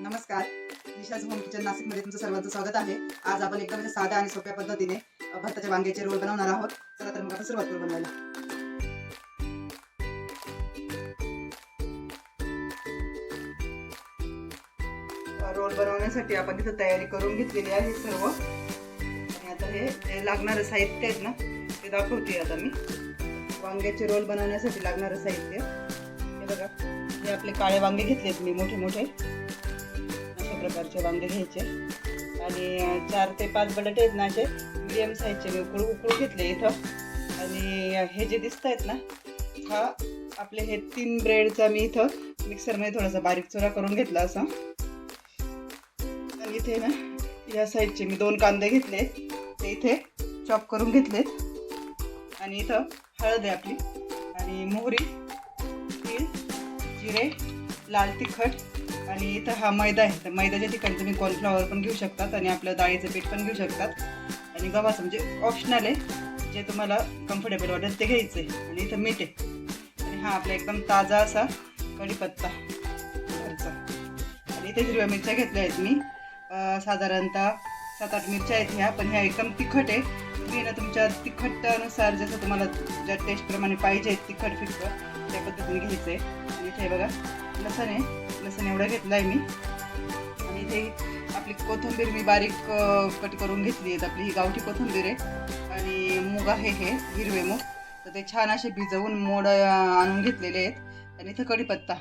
नमस्कार. Disha's home kitchen नाशिकमध्ये तुमचं सर्वांचं स्वागत आहे. आज आपण एकदम साध्या आणि सोप्या पद्धतीने अ, भरताच्या वांग्याचे रोल बनवणार आहोत. चला तर मग आपण सुरुवात करू बनवायला. रोल बनवण्यासाठी आपण तिथं तयारी करून घेतलेली आहे सर्व. आणि आता हे लागणारं साहित्य आहेत ना ते दाखवते आता मी. वांग्याचे रोल बनवण्यासाठी लागणारं साहित्य. हे बघा हे आपले काळे वांगे घेतलेत मी मोठे मोठे प्रकारचे वांगे घ्यायचे. आणि चार ते पाच बटाटे आहेत ना असे मिडियम साईजचे मी उकळू उकळू घेतले इथं. आणि हे जे दिसत आहेत ना हा आपले हे तीन ब्रेडचा मी इथं मिक्सरमध्ये थोडासा बारीक चुरा करून घेतला असा. आणि इथे ना या साईडचे मी दोन कांदे घेतले. ते इथे चॉप करून घेतलेत. आणि इथं हळद आहे आपली. आणि मोहरी तीळ जिरे लाल तिखट आणि इथं हा मैदा आहे. तर मैद्याच्या ठिकाणी तुम्ही कॉर्नफ्लॉवर पण घेऊ शकतात आणि आपलं डाळीचं पीठ पण घेऊ शकतात. आणि गव्हाचं म्हणजे ऑप्शनल आहे. जे तुम्हाला कम्फर्टेबल वाटेल ते घ्यायचं आहे आणि इथं मीठ आहे. आणि हा आपला एकदम ताजा असा कढीपत्ता घरचा. आणि इथे हिरव्या मिरच्या घेतल्या आहेत मी. साधारणतः सात आठ मिरच्या आहेत ह्या पण ह्या एकदम तिखट आहे. तुम्ही ना तुमच्या तिखटानुसार जसं तुम्हाला ज्या टेस्टप्रमाणे पाहिजे तिखट फिक्स त्या पद्धतीने घ्यायचं आहे आणि इथे बघा लसण आहे. लसण एवढं घेतलं आहे मी. आणि इथे आपली कोथिंबीर मी बारीक कट करून घेतली आहेत. आपली ही गावठी कोथिंबीर आहे. आणि मूग आहे हे हिरवे मूग. तर ते छान असे भिजवून मोड आणून घेतलेले आहेत. आणि इथं कढीपत्ता.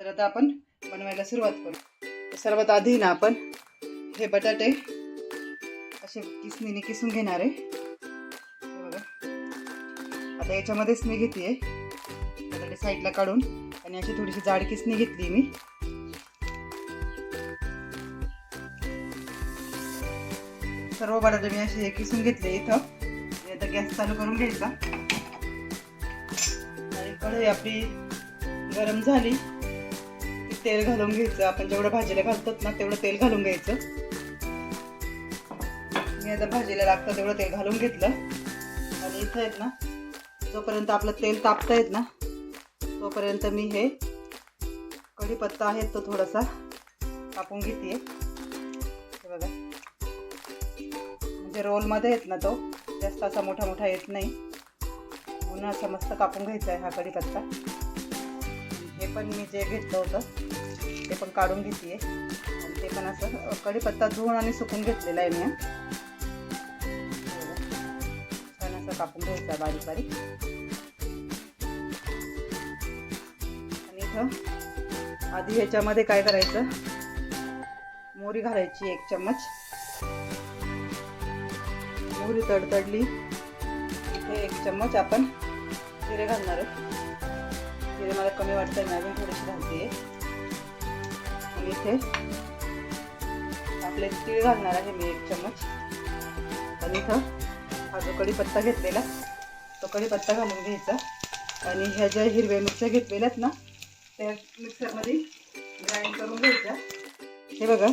तर आता आपण बनवायला सुरुवात करू. सर्वात आधी ना आपण हे बटाटे असे किसणीने किसून घेणार आहे. बघा. आता याच्यामध्येच मी घेते. बटाटे साईडला काढून आणि अशी थोडीशी जाड किसणी घेतली मी. सर्व बटाटे मी असे किसून घेतले इथं. आणि आता गॅस चालू करून घ्यायचा. आणि कढई आपली गरम झाली की तेल घालून घ्यायचं. आपण जेवढं भाजीला घालतात ना तेवढं तेल घालून घ्यायचं. मी आता भाजीला लागतं तेवढं तेल घालून घेतलं. आणि इथं आहेत ना जोपर्यंत आपलं तेल तापत आहेत ना तोपर्यंत मी हे कढीपत्ता आहे तो थोडासा कापून घेते हे बघा. म्हणजे रोलमध्ये येत ना तो जास्त असा मोठा मोठा येत नाही. म्हणून असा मस्त कापून घ्यायचा आहे हा कढीपत्ता. हे पण मी जे घेतलं होतं ते पण काढून घेते आणि ते पण असं कढीपत्ता धुवून आणि सुकून घेतलेला आहे मी. छान असं कापून घ्यायचा बारीक बारीक. आणि आधी ह्याच्यामध्ये काय करायचं? मोहरी घालायची एक चम्मच. मोहरी तडतडली. इथे एक चम्मच आपण जिरे घालणार आहे जिरे मला कमी वाटतं मी अजून थोडीशी घालते. आणि इथे आपले तीळ घालणार आहे मी एक चम्मच. आणि इथं हा जो कढीपत्ता घेतलेला तो कढीपत्ता घालून घ्यायचा. आणि ह्या ज्या हिरव्या मिरच्या घेतलेल्या आहेत ना त्या मिक्सरमध्ये ग्राइंड करून घ्यायच्या. हे बघा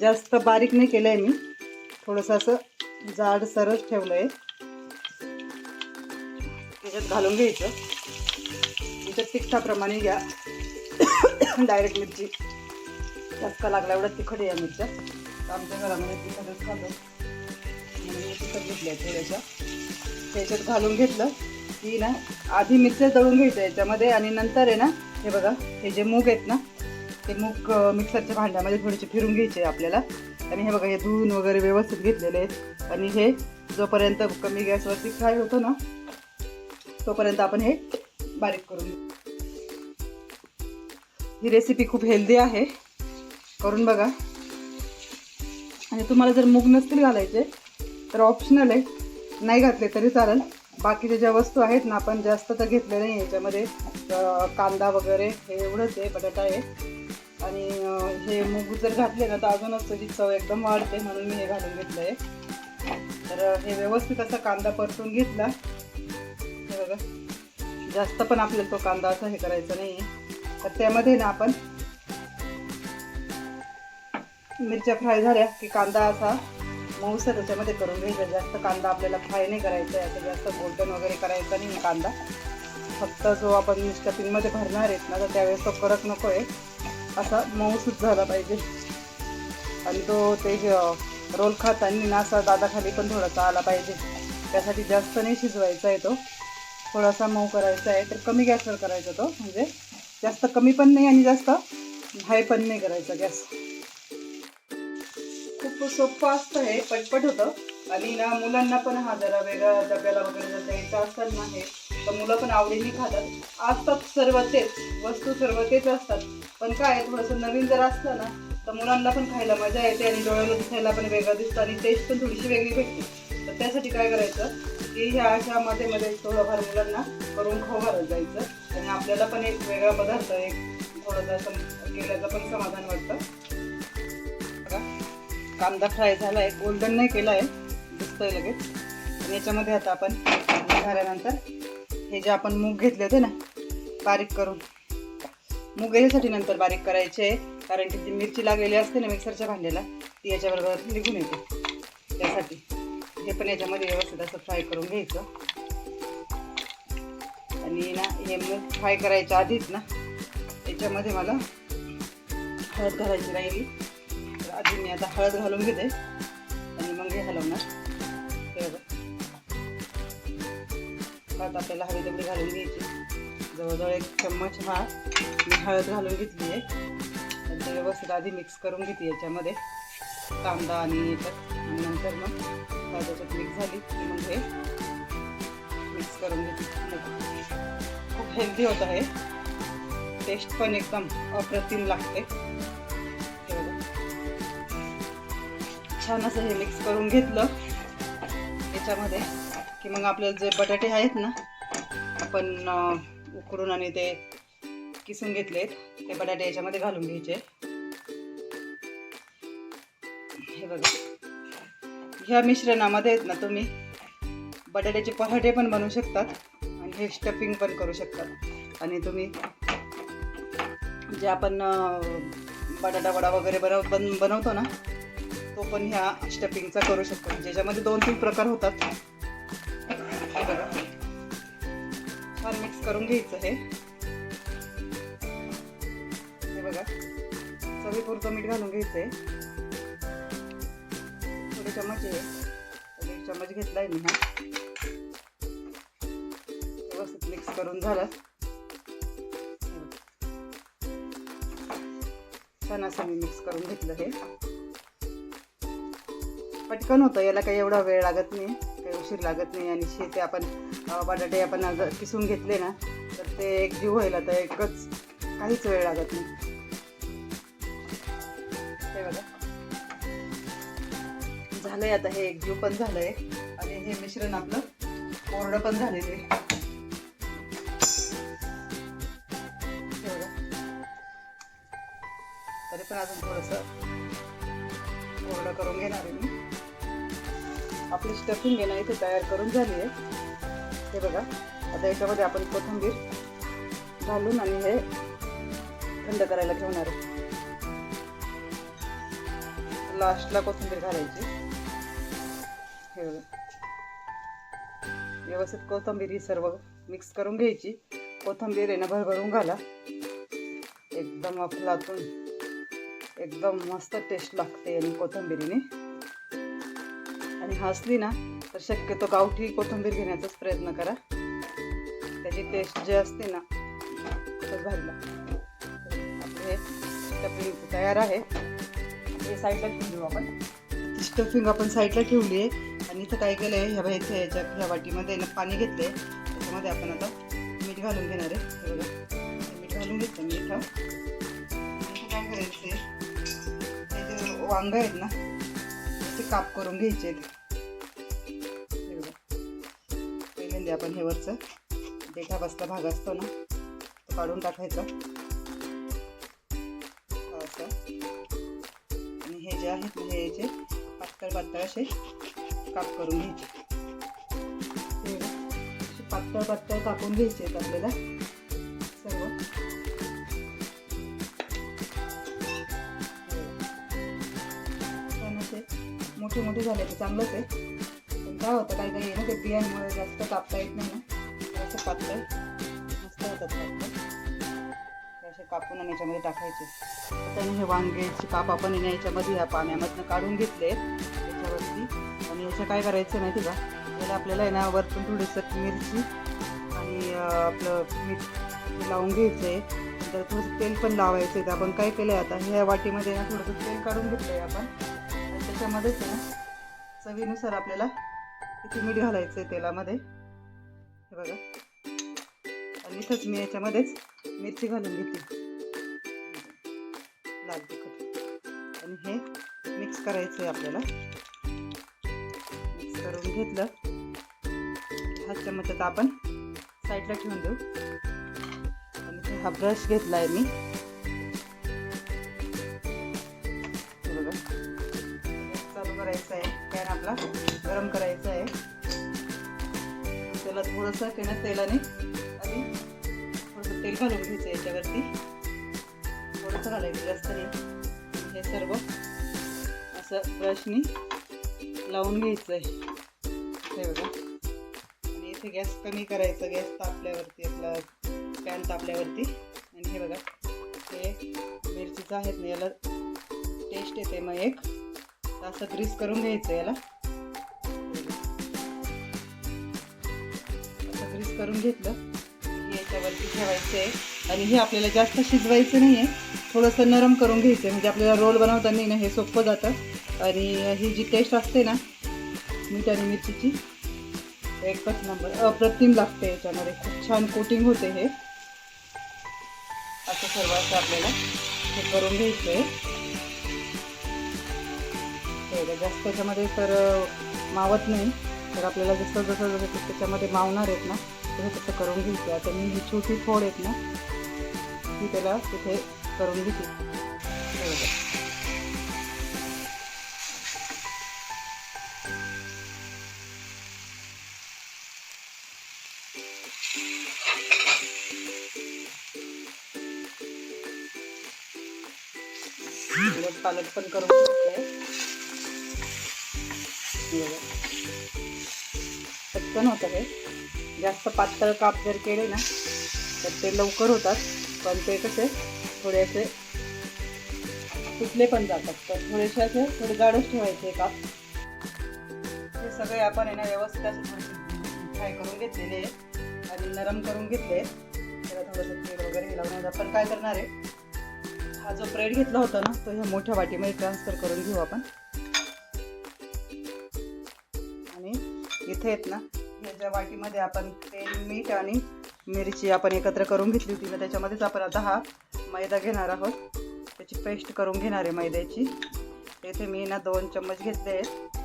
जास्त बारीक नाही केलं आहे मी. थोडंसं असं जाड सरस ठेवलं आहे त्याच्यात घालून घ्यायचं. त्याच्यात तिखटाप्रमाणे घ्या. डायरेक्ट मिरची. जास्त लागला एवढं तिखट या मिरच्या. आमच्या घरामध्ये तिखटच घालून म्हणून तिखट घेतल्या थोड्याशा त्याच्यात घालून घेतलं की ना आधी मिरच्या तळून घ्यायचं याच्यामध्ये आणि नंतर आहे ना हे बघा हे जे मूग आहेत ना ते मूग मिक्सरच्या भांड्यामध्ये थोडेसे फिरून घ्यायचे आपल्याला. आणि हे बघा हे धुवून वगैरे व्यवस्थित घेतलेले आहेत. आणि हे जोपर्यंत कमी गॅसवरती फ्राय होतं ना तोपर्यंत आपण हे बारीक करून ही रेसिपी खूप हेल्दी आहे. करून बघा. आणि तुम्हाला जर मूग नसतील घालायचे तर ऑप्शनल आहे. नाही घातले तरी चालेल. बाकीच्या ज्या वस्तू आहेत ना आपण जास्त तर घेतले नाही याच्यामध्ये. कांदा वगैरे हे एवढंच आहे बटाटा आहे. आणि हे मूग जर घातले ना तर अजूनच त्याची चव एकदम वाढते म्हणून मी हे घालून घेतलं आहे तर हे व्यवस्थित असा कांदा परतून घेतला. हे बघा. जास्त पण आपल्याला तो कांदा असा हे करायचा नाही तर त्यामध्ये ना आपण मिरच्या फ्राय झाल्या की कांदा असा मऊसर त्याच्यामध्ये करून घ्यायचा जास्त कांदा आपल्याला फ्राय नाही करायचा आहे. असं जास्त गोल्डन वगैरे करायचा नाही कांदा. फक्त जो आपण स्टफिंगमध्ये भरणार आहेत ना तर त्यावेळेस तो कडक नको आहे. असा मऊसूत झाला पाहिजे. आणि तो ते रोल खाताना ना असा दादाखाली पण थोडासा आला पाहिजे. त्यासाठी जास्त नाही शिजवायचा आहे तो. थोडासा मऊ करायचा आहे. तर कमी गॅसवर करायचा तो. म्हणजे जास्त कमी पण नाही आणि जास्त हाय पण नाही करायचा गॅस. खूप सोपं असतं हे पटपट होतं. आणि ना मुलांना पण हा जरा वेगळा डब्याला वगैरे जर द्यायचा असेल ना हे तर मुलं पण आवडीने खातात. असतात सर्व तेच वस्तू सर्व तेच असतात. पण काय थोडंसं नवीन जर असलं ना तर मुलांना पण खायला मजा येते आणि डोळ्याला दिसायला पण वेगळं दिसतं आणि टेस्ट पण थोडीशी वेगळी भेटते. तर त्यासाठी काय करायचं की ह्या अशा मध्ये मध्ये थोडंफार मुलांना करून खाऊ घालत जायचं. आणि आपल्याला पण एक वेगळा पदार्थ एक थोडंसं केल्याचं पण समाधान वाटतं. कांदा फ्राय झाला आहे गोल्डन नाही केला आहे दिसतोय लगेच. आणि याच्यामध्ये आता आपण झाल्यानंतर हे जे आपण मूग घेतले होते ना बारीक करून. मूग याच्यासाठी नंतर बारीक करायचे आहे कारण की ती मिरची लागलेली असते ना मिक्सरच्या भांड्याला ती याच्याबरोबर निघून येते. त्यासाठी. हे पण याच्यामध्ये व्यवस्थित असं फ्राय करून घ्यायचं. आणि ना हे मूग फ्राय करायच्या आधीच ना याच्यामध्ये मला हळद घालायची राहिली. आधी मी आता हळद घालून घेते. आणि मग हे हलवणार. हे बघा. हळद आपल्याला हवी तेवढी घालून घ्यायची. जवळजवळ एक चम्मच हा मी हळद घालून घेतली आहे. ते व्यवस्थित आधी मिक्स करून घेते याच्यामध्ये. कांदा आणि याच्यात. आणि नंतर मग हळद मिक्स झाली की मग हे मिक्स करून घेते. खूप हेल्दी होत आहे. टेस्ट पण एकदम अप्रतिम लागते. छान असं हे मिक्स करून घेतलं. याच्यामध्ये की मग आपले जे बटाटे आहेत ना आपण उकडून आणि ते किसून घेतलेत. ते बटाटे याच्यामध्ये घालून घ्यायचे. हे बघा. ह्या मिश्रणामध्ये आहेत ना तुम्ही बटाट्याचे पराठे पण बनवू शकतात आणि हे स्टफिंग पण करू शकतात. आणि तुम्ही जे आपण बटाटा वडा वगैरे बनव बन बनवतो ना तो पण ह्या स्टफिंगचा करू शकतो. म्हणजे ज्याच्यामध्ये दोन तीन प्रकार होतात. हे बघा. छान मिक्स करून घ्यायचं हे. हे बघा. चवीपुरतं मीठ घालून घ्यायचंय थोडे चमच आहे. चमच घेतलाय मी हा. व्यवस्थित मिक्स करून झालं. छान असं मी मिक्स करून घेतलं हे. पटकन होतं. याला काही एवढा वेळ लागत नाही काही उशीर लागत नाही. आणि शेते आपण बटाटे आपण आज किसून घेतले ना तर ते एक जीव व्हायला तर एकच काहीच वेळ लागत नाही. हे बघा. झालंय आता हे एक जीव पण झालंय. आणि हे मिश्रण आपलं कोरडं पण झालेलं आहे. तरी पण अजून थोडंसं कोरडं करून घेणार आहे मी. आपली स्टफिंग आहे ना इथे तयार करून झाली आहे. हे बघा आता याच्यामध्ये आपण कोथिंबीर घालून आणि हे थंड करायला ठेवणार आहे. लास्टला कोथिंबीर घालायची. हे बघा. व्यवस्थित कोथिंबीर ही सर्व मिक्स करून घ्यायची. कोथिंबीर आहे ना भरभरून घाला. एकदम अफलातून एकदम मस्त टेस्ट लागते आणि कोथिंबीरीने. आणि हसली ना तर शक्यतो गावठी कोथिंबीर घेण्याचाच प्रयत्न करा. त्याची टेस्ट जी असते ना खूपच भारी हे स्टफिंग तयार आहे. हे साईडला ठेवून आपण. स्टफिंग आपण साईडला ठेवली आहे. आणि इथं काय केलं आहे ह्या बाईच्या याच्या ह्या वाटीमध्ये ना पाणी घेतलं आहे त्याच्यामध्ये आपण आता मीठ घालून घेणार आहे. बघा. मीठ घालून घेतलं मी इथं काय करायचं आहे हे जे वांग आहेत ना ते काप करून घ्यायचे आहेत. आपण हे वरचं. देठा बसला भाग असतो ना. तो काढून टाकायचा. असं. आणि हे जे आहेत हे याचे पातळ पातळ असे काप करून घ्यायचे. पातळ पातळ कापून घ्यायचे आहेत आपल्याला. सर्व. छान असे मोठे मोठे झाले तर चांगलंच आहे. काय होतं? काही काही ना ते बियांमुळे जास्त कापता येत नाही ना. असं पातळ मस्त होतात असे कापून आणि याच्यामध्ये टाकायचे. आता हे वांग्याची काप आपण ना याच्यामध्ये या पाण्यामधनं काढून घेतले. त्याच्यावरती आणि याचं काय करायचं माहिती का? त्याला आपल्याला आहे ना वरतून थोडीसं मिरची आणि आपलं मीठ लावून घ्यायचं आहे तर थोडंसं तेल पण लावायचं आहे तर आपण काय केलं आहे आता? ह्या वाटीमध्ये ना थोडंसं तेल काढून घेतलं आहे आपण त्याच्यामध्येच आहे ना चवीनुसार आपल्याला इथे मीठ घालायचं आहे तेलामध्ये. हे बघा. आणि इथंच मी याच्यामध्येच मिरची घालून घेते. लाल तिखट. आणि हे मिक्स करायचं आहे आपल्याला. मिक्स करून घेतलं. हा चमचात आपण साईडला ठेवून देऊ. आणि हा ब्रश घेतला आहे मी. चालू करायचं आहे पॅन आपला गरम करायचा आहे त्याला थोडंसं ते तेलाने आणि थोडंसं तेल घालून घ्यायचं याच्यावरती. थोडंसं घालायचं जास्त नाही. हे सर्व असं ब्रशनी लावून घ्यायचं आहे हे बघा. आणि इथे गॅस कमी करायचा गॅस तापल्यावरती आपला पॅन तापल्यावरती. आणि हे बघा हे मिरचीचं आहेत ना याला टेस्ट येते मग एक. असं ग्रीस करून घ्यायचं याला. असं ग्रीस करून घेतलं. की याच्यावरती ठेवायचं आहे आणि हे आपल्याला जास्त शिजवायचं नाही आहे थोडंसं नरम करून घ्यायचं आहे म्हणजे आपल्याला रोल बनवताना ना हे सोपं जातं. आणि ही जी टेस्ट असते ना मीठ आणि मिरचीची एकच नंबर अप्रतिम लागते याच्यामध्ये. खूप छान कोटिंग होते हे. असं सर्व असं आपल्याला हे करून घ्यायचं आहे पाहिजे जास्त त्याच्यामध्ये तर मावत नाही. तर आपल्याला जसं जसं जसं त्याच्यामध्ये मावणार आहेत ना तसं तसं करून घ्यायचं आता मी ही छोटी फोड आहेत ना ती त्याला तिथे करून घेते. पालक पालट पण करून घेते. पटकन होतं हे. जास्त पातळ काप जर केले ना तर ते लवकर होतात. पण ते कसे थोडेसे तुटले पण जातात. तर थोडेसे असे थोडे जाडच ठेवायचे काप. हे सगळे आपण आहे ना व्यवस्थित असे फ्राय करून घेतलेले आणि नरम करून घेतले त्याला थोडंसं तेल वगैरे लावून आपण काय करणार आहे? हा जो ब्रेड घेतला होता ना तो ह्या मोठ्या वाटीमध्ये ट्रान्सफर करून घेऊ आपण. इथे आहेत ना ह्याच्या वाटीमध्ये आपण तेल मीठ आणि मिरची आपण एकत्र करून घेतली होती ना त्याच्यामध्येच आपण आता हा मैदा घेणार आहोत. त्याची पेस्ट करून घेणार आहे मैद्याची. इथे मी ना दोन चम्मच घेतले आहेत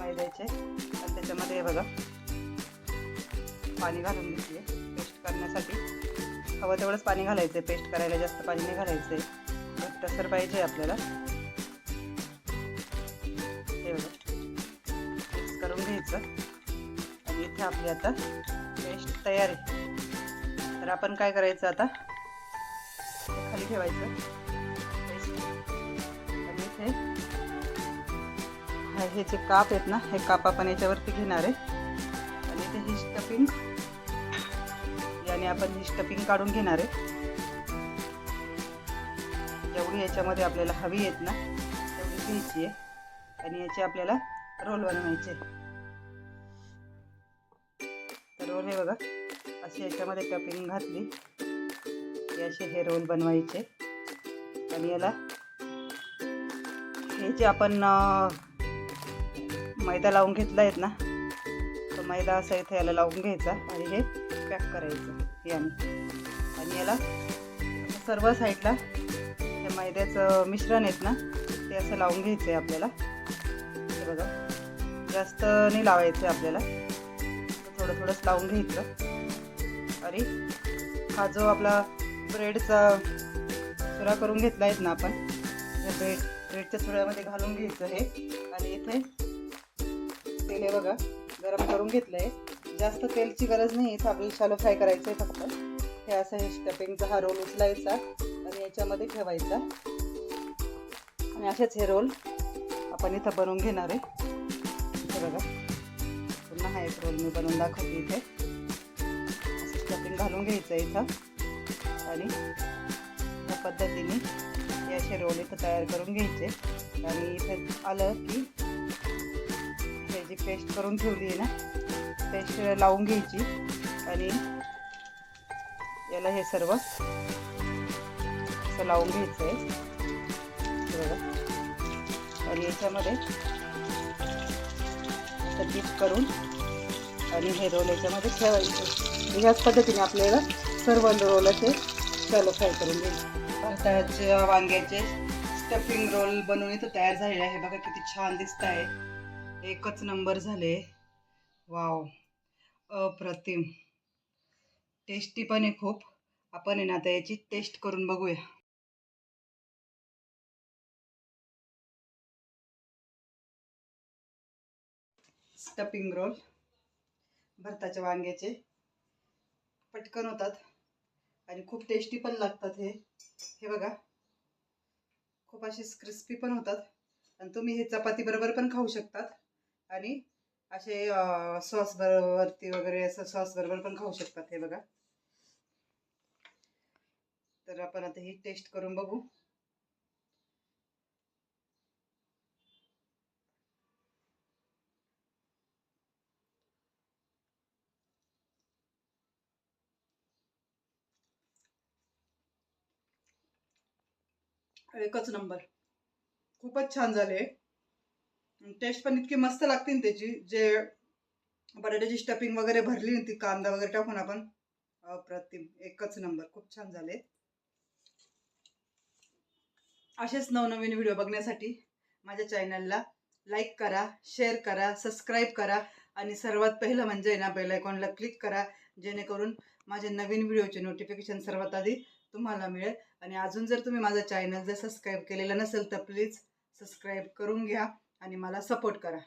मैद्याचे. आणि त्याच्यामध्ये बघा पाणी घालून घेतले. पेस्ट करण्यासाठी. हवं तेवढंच पाणी घालायचं आहे पेस्ट करायला जास्त पाणी नाही घालायचं आहे घट्टसर पाहिजे आपल्याला. घ्यायचं. आणि इथे आपली आता पेस्ट तयार आहे. तर आपण काय करायचं आता? खाली ठेवायचं. आणि इथे हे जे काप आहेत ना हे काप आपण याच्यावरती घेणार आहे. आणि इथे ही स्टफिंग याने आपण ही स्टफिंग काढून घेणार आहे. जेवढी याच्यामध्ये आपल्याला हवी आहेत ना तेवढी घ्यायची आहे. आणि याचे आपल्याला रोल बनवायचे आहे. रोल हे बघा असे याच्यामध्ये टपिंग घातली. की असे हे रोल बनवायचे. आणि याला हे जे आपण मैदा लावून घेतला आहेत ना तो मैदा असा इथे याला लावून घ्यायचा आणि हे पॅक करायचं याने आणि. याला सर्व साईडला हे मैद्याचं मिश्रण आहेत ना ते असं लावून घ्यायचं आहे आपल्याला. हे बघा जास्त नाही लावायचं आहे आपल्याला. थोडं थोडंच लावून घ्यायचं. आणि हा जो आपला ब्रेडचा चुरा करून घेतला आहेत ना आपण या ब्रेड ब्रेडच्या चुऱ्यामध्ये घालून घ्यायचं हे. आणि इथे तेल हे बघा गरम करून घेतलं आहे जास्त तेलची गरज नाही इथं आपल्याला शालो फ्राय करायचं आहे फक्त. हे असं हे स्टपिंगचा हा रोल उचलायचा आणि याच्यामध्ये ठेवायचा. आणि असेच हे रोल आपण इथं बनवून घेणार आहे. हे बघा. पुन्हा एक रोल मी बनवून दाखवते इथे. असं स्टफिंग घालून घ्यायचं आहे इथं. आणि त्या पद्धतीने हे असे रोल इथं तयार करून घ्यायचे. आणि इथं आलं की हे जी पेस्ट करून ठेवली आहे ना पेस्ट लावून घ्यायची. आणि याला हे सर्व असं लावून घ्यायचं आहे. बघा. आणि याच्यामध्ये असं डीप करून आणि हे रोल याच्यामध्ये ठेवायचे. ह्याच पद्धतीने आपल्याला सर्व रोल असे शॅलो फ्राय करून घ्यायचे. भाताच्या वांग्याचे स्टफिंग रोल बनवून इथं तयार झालेले आहे. बघा किती छान दिसत आहे. एकच नंबर झाले. वाव अप्रतिम. टेस्टी पण आहे खूप. आपण आहे ना आता याची टेस्ट करून बघूया. स्टफिंग रोल भरताच्या वांग्याचे. पटकन होतात. आणि खूप टेस्टी पण लागतात हे. हे बघा. खूप असे क्रिस्पी पण होतात. आणि तुम्ही हे चपाती बरोबर पण खाऊ शकतात. आणि असे सॉस बरोबरती वगैरे असं सॉस बरोबर पण खाऊ शकतात हे बघा. तर आपण आता ही टेस्ट करून बघू. एकच नंबर. खूपच छान झाले टेस्ट पण इतकी मस्त लागते ना त्याची. जे बटाट्याची स्टफिंग वगैरे भरली ना ती कांदा वगैरे टाकून आपण अप्रतिम. एकच नंबर. खूप छान झाले. असेच नवनवीन व्हिडिओ बघण्यासाठी माझ्या चॅनलला लाईक करा शेअर करा सबस्क्राईब करा आणि सर्वात पहिलं म्हणजे ना बेल आयकॉनला क्लिक करा जेणेकरून माझे नवीन व्हिडिओचे नोटिफिकेशन सर्वात आधी तुम्हाला मिळेल. आणि अजून जर तुम्ही माझा चॅनल जर सबस्क्राईब केलेलं नसेल तर प्लीज सबस्क्राईब करून घ्या आणि मला सपोर्ट करा.